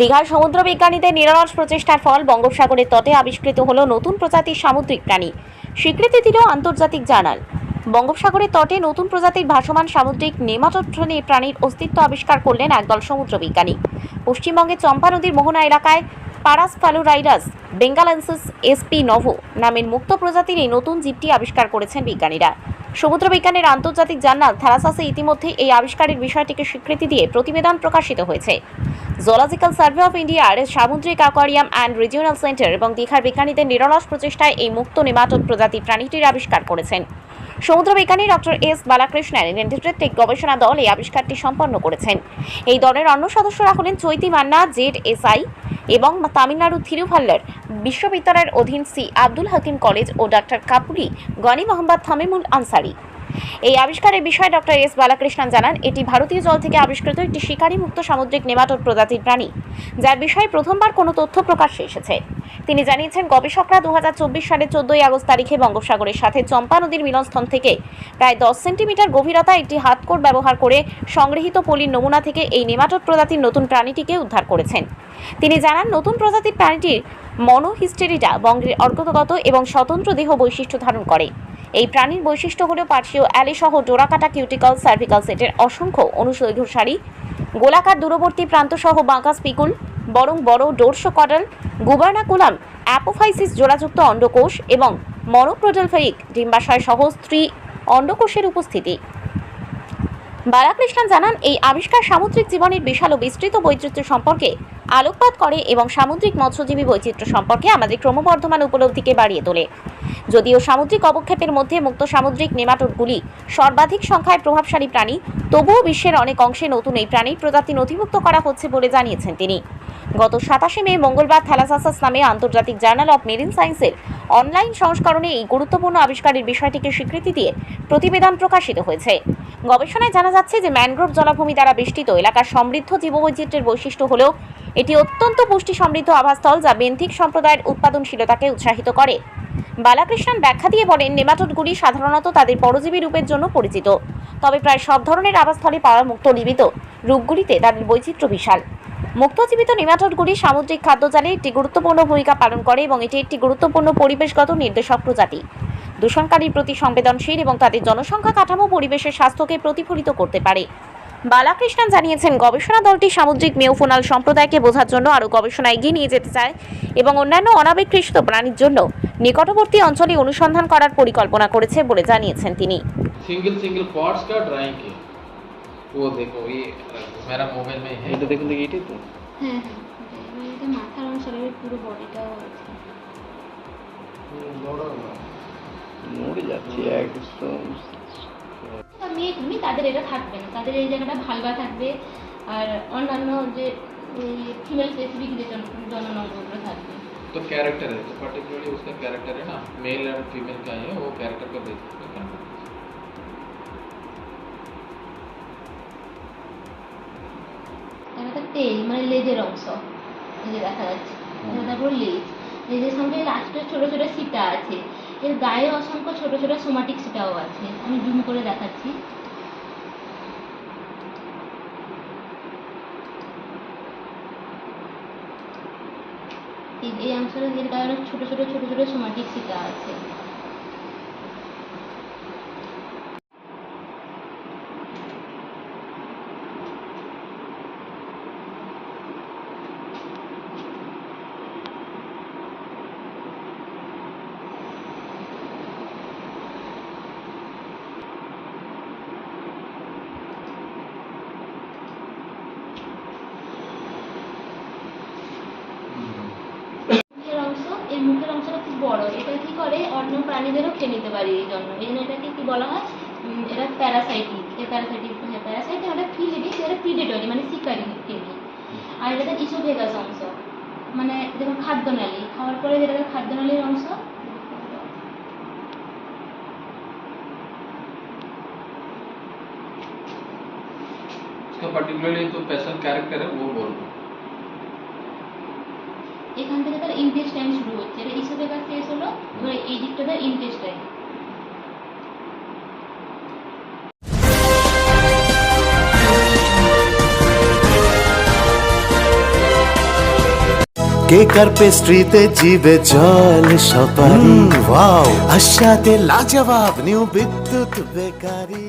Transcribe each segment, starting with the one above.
দীঘার সমুদ্র বিজ্ঞানীদের নিরলস প্রচেষ্টার ফল বঙ্গোপসাগরের তটে আবিষ্কৃত হলো নতুন প্রজাতির সামুদ্রিক প্রাণী। স্বীকৃতি দিল আন্তর্জাতিক জার্নাল। বঙ্গোপসাগরের তটে নতুন প্রজাতির ভাসমান সামুদ্রিক নেমাটোড্রোনে প্রাণীর অস্তিত্ব আবিষ্কার করলেন একদল সমুদ্র বিজ্ঞানী পশ্চিমবঙ্গের চম্পা নদীর মোহনা এলাকায় পারাস ফ্যালোরাইডাস বেঙ্গালেন্সিস এসপি নভো নামের মুক্ত প্রজাতির এই নতুন জীবটি আবিষ্কার করেছেন বিজ্ঞানীরা। সমুদ্র বিজ্ঞানের আন্তর্জাতিক জার্নাল থ্যালাসাসে ইতিমধ্যে এই আবিষ্কারের বিষয়টিকে স্বীকৃতি দিয়ে প্রতিবেদন প্রকাশিত হয়েছে। জোলজিক্যাল সার্ভে অফ ইন্ডিয়ার সামুদ্রিক অ্যাকোয়ারিয়াম অ্যান্ড রিজিওনাল সেন্টার এবং দীঘার বিজ্ঞানীদের নিরলস প্রচেষ্টায় এই মুক্ত নেমাটোড প্রজাতির প্রাণীটির আবিষ্কার করেছেন। সমুদ্র বিজ্ঞানী ডক্টর এস বালাকৃষ্ণের ইন্টিগ্রেটেড গবেষণা দল এই আবিষ্কারটি সম্পন্ন করেছেন। এই দলের অন্য সদস্যরা হলেন চৈতি মান্না, জেড এসআই এবং তামিলনাড়ু থিরুভাল্লার বিশ্ববিদ্যালয়ের অধীন সি আব্দুল হাকিম কলেজ ও ডাক্তার কাপুরি, গনি মোহাম্মদ থামিমুল আনসারি। এই আবিষ্কারের বিষয়ে ডক্টর এস বালাকৃষ্ণন জানান, এটি ভারতীয় জল থেকে আবিষ্কৃত একটি শিকারী মুক্ত সামুদ্রিক নেমাটোড প্রজাতির প্রাণী, যার বিষয়ে প্রথমবার কোনো তথ্য প্রকাশ্যে এসেছে। তিনি জানিয়েছেন, গবেষকরা দুহাজার চব্বিশ সালের চোদ্দই আগস্ট তারিখে বঙ্গোপসাগরের সাথে চম্পা নদীর মিলনস্থল থেকে প্রায় দশ সেন্টিমিটার গভীরতা একটি হাতকোট ব্যবহার করে সংগৃহীত পলির নমুনা থেকে এই নেমাটোড প্রজাতির নতুন প্রাণীটিকে উদ্ধার করেছেন। তিনি জানান, নতুন প্রজাতির প্রাণীটির মনোহিস্টেরিটা বঙ্গের অর্গতগত এবং স্বতন্ত্র দেহ বৈশিষ্ট্য ধারণ করে। এই প্রাণীর বৈশিষ্ট্য হল পার্শ্বীয় অ্যালিসহ ডোরাকাটা কিউটিক্যাল সার্ভিক্যাল সেটের অসংখ্য অনুসৈঘ সারি গোলাকার দূরবর্তী প্রান্তসহ বাঁকা স্পিকুল, বরং বড় ডোরসো কডাল, গুবার্নাকুলাম, অ্যাপোফাইসিস জোড়াযুক্ত অন্ডকোষ এবং মনোক্রোডালফেইক ডিম্বাশয় সহ স্ত্রী অন্ডকোষের উপস্থিতি। বালাকৃষ্ণন জানান, এই আবিষ্কার সামুদ্রিক জীবনের বিশাল ও বিস্তৃত বৈচিত্র্য সম্পর্কে আলোকপাত করে এবং সামুদ্রিক মৎস্যজীবী বৈচিত্র্য সম্পর্কে আমাদের ক্রমবর্ধমান উপলব্ধিকে বাড়িয়ে তোলে। যদিও সামুদ্রিক অবক্ষেপের মধ্যে মুক্ত সামুদ্রিক নেমাটোডগুলি সর্বাধিক সংখ্যায় প্রভাবশালী প্রাণী, তবুও বিশ্বের অনেক অংশে নতুন এই প্রাণীর প্রজাতি নথিভুক্ত করা হচ্ছে বলে জানিয়েছেন তিনি। গত সাতাশে মে মঙ্গলবার থ্যালাসাসাস নামে আন্তর্জাতিক জার্নাল অফ মেরিন সায়েন্সের অনলাইন সংস্করণে এই গুরুত্বপূর্ণ আবিষ্কারের বিষয়টিকে স্বীকৃতি দিয়ে প্রতিবেদন প্রকাশিত হয়েছে। গবেষণায় জানা যাচ্ছে যে ম্যানগ্রোভ জলাভূমি দ্বারা বেষ্টিত এলাকার সমৃদ্ধ জীববৈচিত্র্যের বৈশিষ্ট্য হলেও এটি অত্যন্ত পুষ্টি সমৃদ্ধ আবাসস্থল যা বেন্থিক সম্প্রদায়ের উৎপাদনশীলতাকে উৎসাহিত করে। বালাকৃষ্ণন ব্যাখ্যা দিয়ে বলেন, নেমাটোডগুলি সাধারণত তাদের পরজীবী রূপের জন্য পরিচিত, তবে প্রায় সব ধরনের আবাসস্থলে পাওয়া মুক্ত জীবিত রূপগুলিতে তাদের বৈচিত্র্য বিশাল। মুক্তজীবিত নেমাটোডগুলি সামুদ্রিক খাদ্যজালে একটি গুরুত্বপূর্ণ ভূমিকা পালন করে এবং এটি একটি গুরুত্বপূর্ণ পরিবেশগত নির্দেশক প্রজাতি। দূষণকারীর প্রতি সংবেদনশীল এবং তাদের জনসংখ্যা কাঠামো পরিবেশের স্বাস্থ্যকে প্রতিফলিত করতে পারে বালাকৃষ্ণন জানিয়েছেন গবেষণা দলটি সামুদ্রিক মেওফোনাল সম্প্রদায়কে বোঝার জন্য আরও গবেষণা এগিয়ে নিয়ে যেতে চায় এবং অন্যান্য অনাবিকৃষ্ট প্রাণীর জন্য নিকটবর্তী অঞ্চলে অনুসন্ধান করার পরিকল্পনা করেছে বলে জানিয়েছেন তিনি सिंगल सिंगल पार्ट्स का ड्राइंग किया वो देखो ये मेरा मोबाइल में है এটা দেখুন দেখি এটাই তো হ্যাঁ হ্যাঁ এবার এটা মাথার অনুসারে এর পুরো বডিটাও আছে নড়ে যাচ্ছে একদম তা মেয়ে তুমি তাদের এটা থাকবে না তাদের এই জায়গাটা ভালবা থাকবে আর অন্যান্য যে ফিমেল স্পেসিফিক যে জন- জননগুলো থাকবে तो कैरेक्टर है तो पर्टिकुलरली उसका कैरेक्टर है ना मेल और फीमेल का है वो कैरेक्टर का बेसिस पे करना है। একটা তেল মানে লেজের অংশ এই যে দেখা যাচ্ছে এটা তারপর লেজ লেজের সঙ্গে লাস্টে ছোট ছোট সিটা আছে এর গায়ে অসংখ্য ছোট ছোট সোমাটিক সেটাও আছে। আমি জুম করে দেখাচ্ছি। এই- অংশটা এর গায়ে অনেক ছোট ছোট ছোট ছোট সোমাটিক সিটা আছে মুখের অংশ এই মুখের অংশটা খুব বড় এটা কি করে অন্য প্রাণীদেরও খেয়ে নিতে পারে এই জন্য এই জন্য এটাকে কি বলা হয় উম, এটা প্যারাসাইটিক এই প্যারাসাইটিক প্যারাসাইট এটা ফিলিবি এটা প্রিডেটরি মানে শিকারি কৃমি আর এটা ইসোভেগাস অংশ মানে যেমন খাদ্যনালী খাওয়ার পরে যেটা খাদ্যনালীর অংশ उसका पर्टिकुलरली तो स्पेशल कैरेक्टर है वो बोल दो এখান থেকে তার ইন্টেস্টাইন শুরু হচ্ছে। এটা ইসোভেগাস শেষ হলো এবার এই দিকটা তার ইন্টেস্টাইন কেক আর পেস্ট্রিতে জিবে জল সপারি ওয়াও। আশাতে লাজবাব new Bidyut bakery.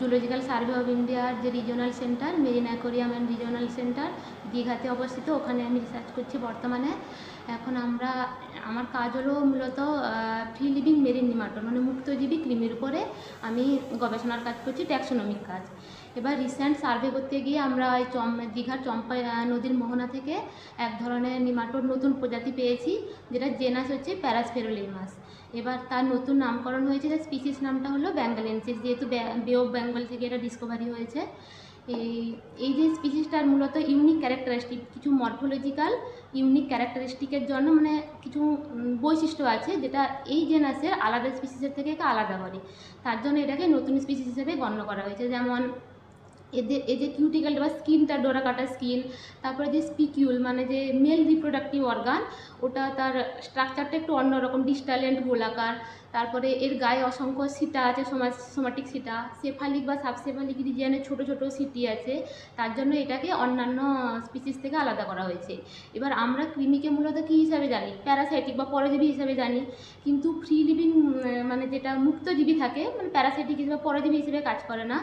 Zoological survey of ইন্ডিয়ার যে regional centre marine aquarium and regional centre দীঘাতে অবস্থিত। ওখানে আমি রিসার্চ করছি বর্তমানে। এখন আমরা আমার কাজ হলো মূলত ফ্রি লিভিং মেরিন নিমাটোর মানে মুক্তজীবী কৃমির উপরে আমি গবেষণার কাজ করছি ট্যাক্সোনমিক কাজ। এবার রিসেন্ট সার্ভে করতে গিয়ে আমরা এই চম, দীঘার চম্পা নদীর মোহনা থেকে এক ধরনের নিমাটোর নতুন প্রজাতি পেয়েছি, যেটা জেনাস হচ্ছে প্যারাসফেরোলিমাস এবার তার নতুন নামকরণ হয়েছে স্পিসিস নামটা হলো ব্যাঙ্গালেন্সিস যেহেতু বে অফ বেঙ্গল থেকে এটা ডিসকভারি হয়েছে। এই যে স্পিসিসটার মূলত ইউনিক ক্যারেক্টারিস্টিক কিছু মর্ফোলজিক্যাল ইউনিক ক্যারেক্টারিস্টিকের জন্য মানে কিছু বৈশিষ্ট্য আছে যেটা এই জেনাসের আলাদা স্পিসিসের থেকে আলাদা করে। তার জন্য এটাকে নতুন স্পিসিস হিসেবে গণ্য করা হয়েছে। যেমন এদের এই যে কিউটিক্যালটা বা স্কিনটা ডোরা কাটা স্কিন তারপরে যে স্পিকিউল মানে যে মেল রিপ্রোডাক্টিভ অর্গান ওটা তার স্ট্রাকচারটা একটু অন্যরকম ডিস্টালেন্ট গোলাকার। তারপরে এর গায়ে অসংখ্য সিটা আছে সোমাটিক সিটা সেফালিক বা সাবসেফালিক রিজিয়ানে ছোট ছোট সিটি আছে। তার জন্য এটাকে অন্যান্য স্পিসিস থেকে আলাদা করা হয়েছে। এবার আমরা কৃমিকে মূলত কী হিসাবে জানি? প্যারাসাইটিক বা পরজীবী হিসাবে জানি। কিন্তু ফ্রি লিভিং মানে যেটা মুক্তজীবী থাকে মানে প্যারাসাইটিক হিসেবে পরজীবী হিসেবে কাজ করে না।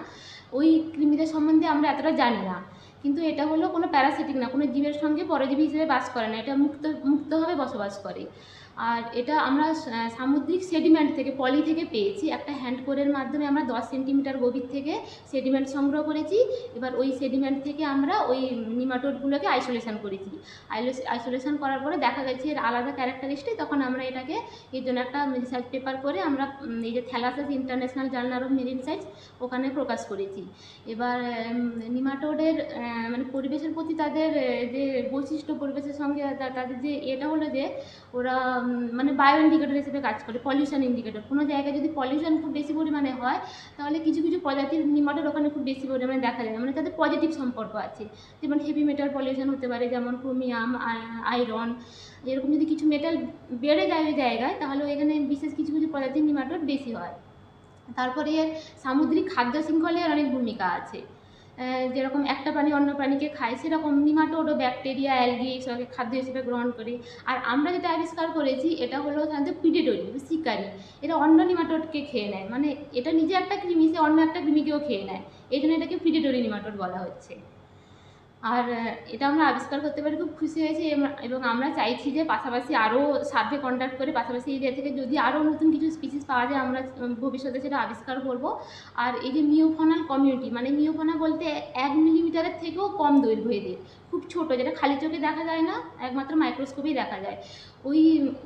ওই কৃমিদের সম্বন্ধে আমরা এতটা জানি না। কিন্তু এটা হলো কোনো প্যারাসিটিক না, কোনো জীবের সঙ্গে পরজীবী হিসেবে বাস করে না, এটা মুক্ত, মুক্তভাবে বসবাস করে। আর এটা আমরা সামুদ্রিক সেডিমেন্ট থেকে পলি থেকে পেয়েছি। একটা হ্যান্ড কোরের মাধ্যমে আমরা দশ সেন্টিমিটার গভীর থেকে সেডিমেন্ট সংগ্রহ করেছি। এবার ওই সেডিমেন্ট থেকে আমরা ওই নিমাটোডগুলোকে আইসোলেশন করেছি। আইসোলেশন করার পরে দেখা গেছে এর আলাদা ক্যারেক্টারিস্টিক তখন আমরা এটাকে এর জন্য একটা রিসার্চ পেপার করে আমরা এই যে Thalassas international journal of marine science ওখানে প্রকাশ করেছি। এবার নিমাটোডের মানে পরিবেশের প্রতি তাদের যে বৈশিষ্ট্য পরিবেশের সঙ্গে তাদের যে এটা হলো যে ওরা মানে বায়ো ইন্ডিকেটর হিসেবে কাজ করে পলিউশন ইন্ডিকেটর কোনো জায়গায় যদি পলিউশন খুব বেশি পরিমাণে হয়, তাহলে কিছু কিছু প্রজাতির নিমাটোড ওখানে খুব বেশি পরিমাণে দেখা যায়। মানে তাদের পজিটিভ সম্পর্ক আছে। যেমন হেভি মেটাল পলিউশন হতে পারে, যেমন ক্রোমিয়াম আয়রন এরকম যদি কিছু মেটাল বেড়ে যায় ওই জায়গায়, তাহলে এখানে বিশেষ কিছু কিছু প্রজাতির নিমাটোড বেশি হয়। তারপরে এর সামুদ্রিক খাদ্য শৃঙ্খলের অনেক ভূমিকা আছে। যেরকম একটা প্রাণী অন্য প্রাণীকে খায়, সেরকম নিমাটোড, ব্যাকটেরিয়া, অ্যালগি এসবকে খাদ্য হিসেবে গ্রহণ করে। আর আমরা যেটা আবিষ্কার করেছি, এটা হলো সাধারণত পিডেটরি শিকারি। এটা অন্য নিমাটোডকে খেয়ে নেয়। মানে এটা নিজে একটা কৃমি, সে অন্য একটা কৃমিকেও খেয়ে নেয়। এই জন্য এটাকে পিডেটরি নিমাটোড বলা হচ্ছে। আর এটা আমরা আবিষ্কার করতে পারি খুব খুশি হয়েছি এবং আমরা চাইছি যে পাশাপাশি আরও সার্ভে কন্ডাক্ট করে পাশাপাশি এরিয়া থেকে যদি আরও নতুন কিছু স্পিসিস পাওয়া যায়, আমরা ভবিষ্যতে সেটা আবিষ্কার করব। আর এই যে মিওফোনাল কমিউনিটি মানে মিওফোনা বলতে এক মিলিমিটারের থেকেও কম দৈর্ঘ্য এদের খুব ছোট, যেটা খালি চোখে দেখা যায় না, একমাত্র মাইক্রোস্কোপেই দেখা যায়। ওই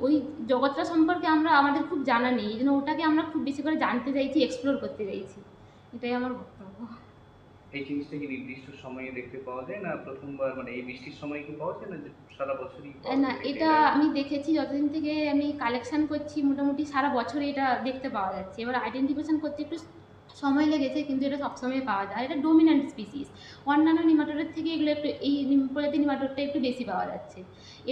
ওই জগৎটা সম্পর্কে আমরা, আমাদের খুব জানা নেই, এই জন্য ওটাকে আমরা খুব বেশি করে জানতে চাইছি এক্সপ্লোর করতে চাইছি। এটাই আমার বক্তব্য। এই জিনিসটা কি নির্দিষ্ট সময়ে দেখতে পাওয়া যায়? না প্রথমবার মানে এই বৃষ্টির সময় কি পাওয়া যায়? না যে সারা বছরই না এটা আমি দেখেছি যতদিন থেকে আমি কালেকশন করছি মোটামুটি সারা বছরে এটা দেখতে পাওয়া যাচ্ছে। এবার আইডেন্টিফিকেশন করতে একটু সময় লেগেছে কিন্তু এটা সবসময় পাওয়া যায়। আর এটা ডোমিনেন্ট স্পিসিস অন্যান্য নিমাটোরের থেকে এগুলো একটু এই প্রজাতির নিমাটোরটা একটু বেশি পাওয়া যাচ্ছে।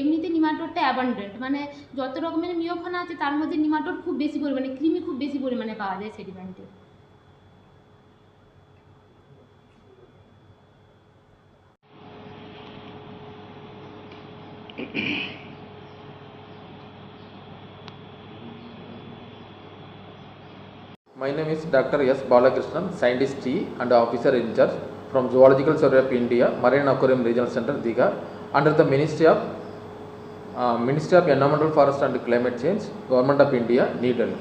এমনিতে নিমাটোরটা অ্যাবান্ডেন্ট মানে যত রকমের মিওফোনা আছে তার মধ্যে নিমাটোর খুব বেশি পরিমাণে কৃমি খুব বেশি পরিমাণে পাওয়া যায় সেডিমেন্টে My name is Dr. S. Balakrishnan, Scientist T and Officer in charge from Zoological Survey of India, Marine Aquarium Regional Center, Diga, under the Ministry of uh, Ministry of Environmental Forest and Climate Change, Government of India, New Delhi.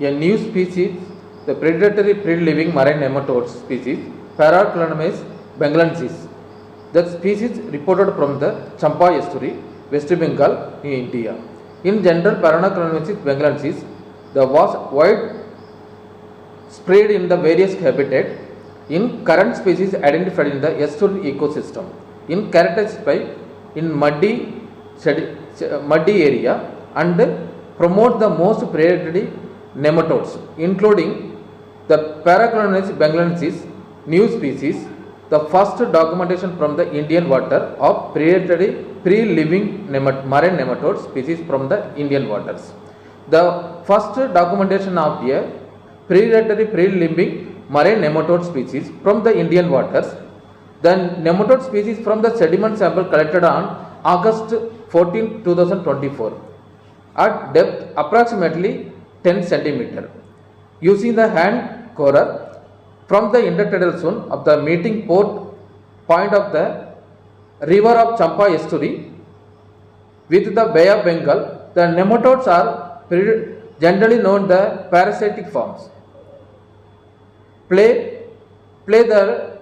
A new species, the predatory free-living marine nematode species, Paraclonimus bengalensis. The species reported from the Champa estuary, West Bengal, in India. In general, Paraclonimus bengalensis, the was wide spread in the various habitat in current species identified in the estuary ecosystem. In characterized by in muddy, muddy area and promote the most predatory nematodes, including the Paraclonus benghalensis new species, the first documentation from the Indian water of predatory pre-living nemat- marine nematode species from the Indian waters. The first documentation of a predatory pre-living marine nematode species from the Indian waters. The nematode species from the sediment sample collected on August 14, 2024 at depth approximately 10 centimeter using the hand corer from the intertidal zone of the meeting port point of the river of Champa estuary with the Bay of Bengal. The nematodes are generally known the parasitic forms. Play, play the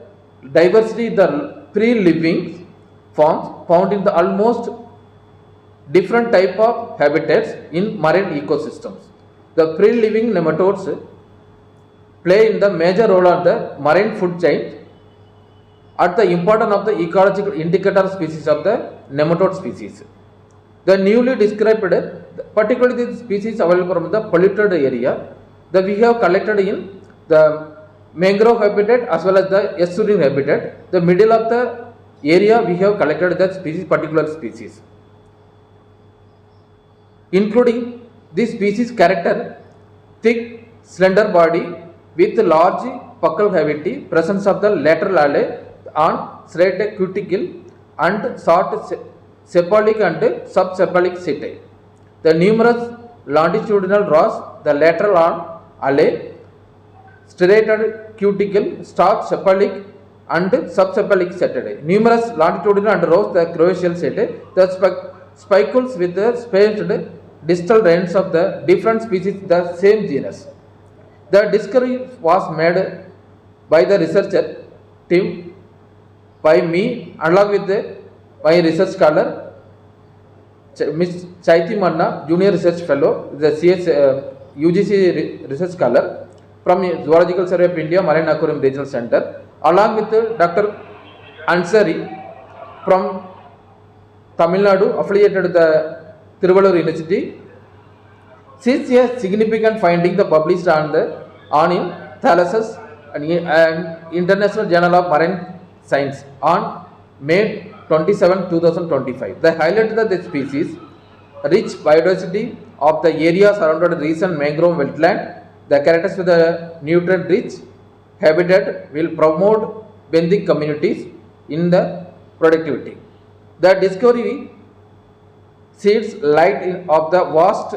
diversity the pre-living forms found in the almost different type of habitats in marine ecosystems. The free-living nematodes play in the major role of the marine food chain at the importance of the ecological indicator species of the nematode species. The newly described, particularly the species available from the polluted area, that we have collected in the mangrove habitat as well as the estuarine habitat. The middle of the area we have collected the species, particular species including this species character thick slender body with large buccal cavity presence of the lateral alley on straight cuticle and short cephalic and subcephalic setae. The numerous longitudinal rows the lateral on alley striated cuticle stalk cephalic and subcephalic setae. Numerous longitudinal and rows the crucial setae. The spi- spicules with the spaced distal ends of the different species the same genus the discovery was made by the researcher team by me along with the, my research scholar Ch- Miss Chaiti Manna, Junior Research Fellow, the CS uh, UGC Research Scholar from Zoological Survey of India, Marine Aquarium Regional Center, along with Dr. Ansari from Tamil Nadu, affiliated with the Tiruvallur University. Since a significant finding the published on the on in Thalasus and, and International Journal of Marine Science on May 27, 2025. They highlighted that the species rich biodiversity of the area surrounded recent mangrove wetland, the characters with the nutrient rich habitat will promote benthic communities in the productivity. The discovery sheds light of the vast,